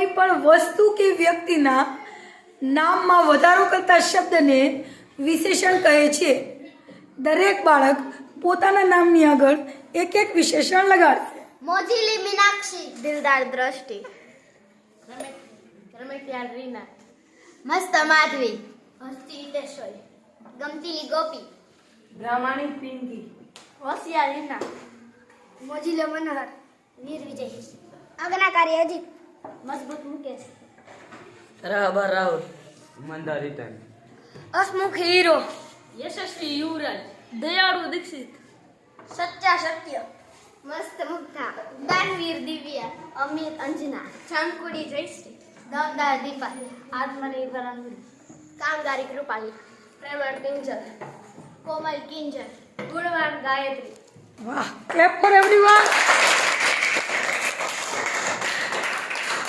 કોઈ પણ વસ્તુ કે વ્યક્તિના નામમાં વધારો કરતા શબ્દને વિશેષણ કહે છે. દરેક બાળક પોતાના નામની આગળ એક એક વિશેષણ લગાડશે મોજીલી મીનાક્ષી. દિલદાર દ્રષ્ટિ. રમેશયાર રીના. મસ્ત માધવી. હસ્તી હિતેશ્વરી ગમતીલી ગોપી. પ્રામાણિક પિંકી. હોશિયાર રીના. મોજીલે મનોહર. વીર વિજય કાર્ય અજીત. મજબૂત મુકેશ રાહબર રાહુલ મંદાર રીતન હસમુખ હીરો. યશસ્વી યુવરાજ દયાળુ દીક્ષિત. સચ્ચા સત્ય. મસ્ત મુગ્ધા. દાનવીર દિવ્યા અમિત અંજના ચાંકુડી જયશ્રી દમદાર દીપા આત્મનિર્ભર કામદારી કૃપાલી પ્રેમળ કિંજલ કોમલ કિંજલ ગુણવાન ગાયત્રી. વાહ ક્લેપ ફોર એવરીવન